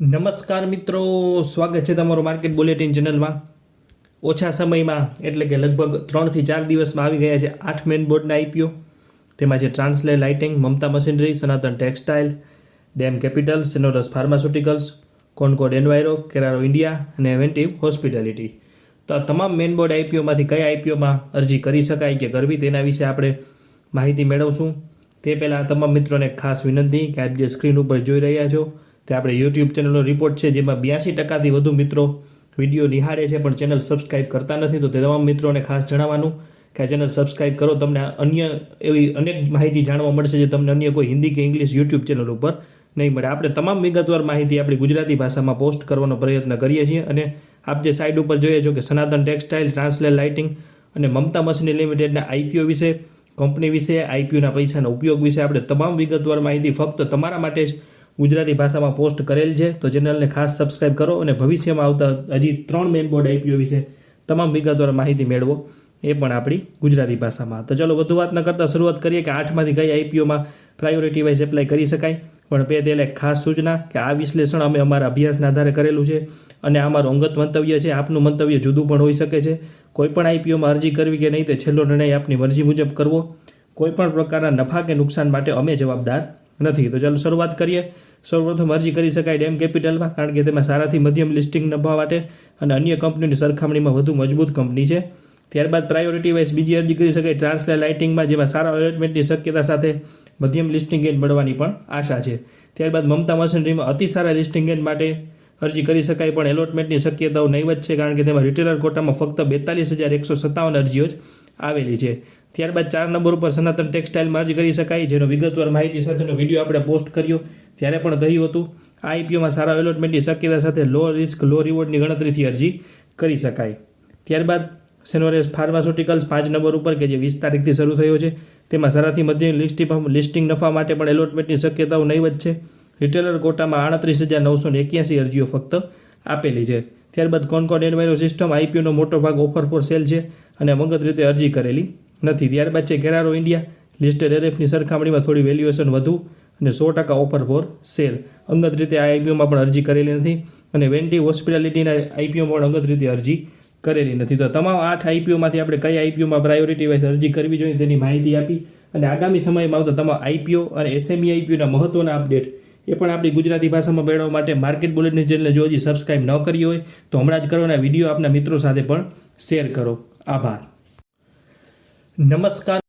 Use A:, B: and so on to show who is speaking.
A: નમસ્કાર મિત્રો, સ્વાગત છે તમારું માર્કેટ બુલેટિન ચેનલમાં ઓછા સમયમાં, એટલે કે લગભગ ત્રણથી ચાર દિવસમાં આવી ગયા છે આઠ મેન બોર્ડના આઈપીઓ તેમાં છે Transrail Lighting Mamata Machinery, Sanatan Textile DAM Capital Senores Pharmaceuticals Concord Enviro Carraro India અને એવેન્ટિવ હોસ્પિટાલિટી તો આ તમામ મેન બોર્ડ આઈપીઓમાંથી કયા આઈપીઓમાં અરજી કરી શકાય કે કરવી તેના વિશે આપણે માહિતી મેળવશું. તે પહેલાં તમામ મિત્રોને ખાસ વિનંતી કે આપ જે સ્ક્રીન ઉપર જોઈ રહ્યા છો તે આપણે યુટ્યુબ ચેનલનો રિપોર્ટ છે, જેમાં બ્યાસી ટકાથી વધુ મિત્રો વીડિયો નિહાળે છે, પણ ચેનલ સબસ્ક્રાઇબ કરતા નથી. તો તે તમામ મિત્રોને ખાસ જણાવવાનું કે આ ચેનલ સબસ્ક્રાઇબ કરો, તમને અન્ય એવી અનેક માહિતી જાણવા મળશે જે તમને અન્ય કોઈ હિન્દી કે ઇંગ્લિશ યુટ્યુબ ચેનલ ઉપર નહીં મળે. આપણે તમામ વિગતવાર માહિતી આપણી ગુજરાતી ભાષામાં પોસ્ટ કરવાનો પ્રયત્ન કરીએ છીએ અને આપ જે સાઇટ ઉપર જોઈએ છો કે સનાતન ટેક્સટાઇલ ટ્રાન્સલેટ લાઇટિંગ અને મમતા મશીની લિમિટેડના આઈપીઓ વિશે કંપની વિશે આઈપીઓના પૈસાના ઉપયોગ વિશે આપણે તમામ વિગતવાર માહિતી ફક્ત તમારા માટે જ ગુજરાતી ભાષામાં પોસ્ટ કરેલ છે, તો ચેનલને ખાસ સબસ્ક્રાઇબ કરો અને ભવિષ્યમાં આવતા હજી ત્રણ મેન બોર્ડ આઈપીઓ વિશે તમામ વિગતવાર માહિતી મેળવો. એ પણ આપણી ગુજરાતી ભાષામાં. તો ચલો વધુ વાત ન કરતાં શરૂઆત કરીએ કે આઠમાંથી કઈ આઈપીઓમાં પ્રાયોરિટી વાઇઝ એપ્લાય કરી શકાય. પણ બે તેલે ખાસ સૂચના કે આ વિશ્લેષણ અમે અમારા અભ્યાસના આધારે કરેલું છે અને અમારું અંગત મંતવ્ય છે, આપનું મંતવ્ય જુદું પણ હોઈ શકે છે. કોઈપણ આઈપીઓમાં અરજી કરવી કે નહીં તે છેલ્લો નિર્ણય આપની મરજી મુજબ કરવો. કોઈપણ પ્રકારના નફા કે નુકસાન માટે અમે જવાબદાર નથી. તો ચાલો શરૂઆત કરીએ. સૌપ્રથમ અરજી કરી શકાય ડેમ કેપિટલમાં, કારણ કે તેમાં સારાથી મધ્યમ લિસ્ટિંગ નફા માટે અને અન્ય કંપનીની સરખામણીમાં વધુ મજબૂત કંપની છે. ત્યારબાદ પ્રાયોરિટી વાઇઝ બીજી અરજી કરી શકાય ટ્રાન્સલે લાઇટિંગમાં જેમાં સારા અલોટમેન્ટની શક્યતા સાથે મધ્યમ લિસ્ટિંગ ગેન મળવાની પણ આશા છે. ત્યારબાદ મમતા મશીનરીમાં અતિ સારા લિસ્ટિંગ ગેન માટે અરજી કરી શકાય પણ એલોટમેન્ટની શક્યતાઓ નહીવત છે, કારણ કે તેમાં રિટેલર કોટામાં ફક્ત બેતાલીસ હજાર એકસો સત્તાવન અરજીઓ જ આવેલી છે. ત્યારબાદ ચાર નંબર ઉપર સનાતન ટેક્સટાઇલમાં અરજી કરી શકાય, જેનો વિગતવાર માહિતી સાથેનો વીડિયો આપણે પોસ્ટ કર્યો. ત્યારે પણ કહ્યું હતું, આ આઈપીઓમાં સારા એલોટમેન્ટની શક્યતા સાથે લો રિસ્ક લો રિવોર્ડની ગણતરીથી અરજી કરી શકાય. ત્યારબાદ સેનોરેસ ફાર્માસ્યુટિકલ્સ પાંચ નંબર ઉપર કે જે વીસ તારીખથી શરૂ થયો છે, તેમાં સારાથી મધ્યમ લિસ્ટિંગ લિસ્ટિંગ નફા માટે પણ એલોટમેન્ટની શક્યતાઓ નહીવત છે. રિટેલર કોટામાં આડત્રીસ હજાર નવસો એક્યાસી અરજીઓ ફક્ત આપેલી છે. ત્યારબાદ કોનકોડ એનવાયરો સિસ્ટમ આઈપીઓનો મોટો ભાગ ઓફર ફોર સેલ છે અને મંગત રીતે અરજી કરેલી નથી. ત્યારબાદ છે કેરારો ઇન્ડિયા લિસ્ટેડ એરએફની સરખામણીમાં થોડી વેલ્યુએશન વધુ અને સો ટકા ઓફર ફોર સેલ અંગત રીતે આ આઈપીઓમાં પણ અરજી કરેલી નથી અને વેન્ટી હોસ્પિટાલિટીના આઈપીઓમાં પણ અંગત રીતે અરજી કરેલી નથી. તો તમામ આઠ આઈપીઓમાંથી આપણે કઈ આઈપીઓમાં પ્રાયોરિટી વાઇઝ અરજી કરવી જોઈએ તેની માહિતી આપી અને આગામી સમયમાં આવતા તમામ આઈપીઓ અને એસએમઈ આઈપીઓના મહત્વના અપડેટ એ પણ આપણી ગુજરાતી ભાષામાં મેળવવા માટે માર્કેટ બુલેટની ચેનલને જો હજી સબસ્ક્રાઇબ ન કરી હોય તો હમણાં જ કરો અને વીડિયો આપના મિત્રો સાથે પણ શેર કરો. આભાર. નમસ્કાર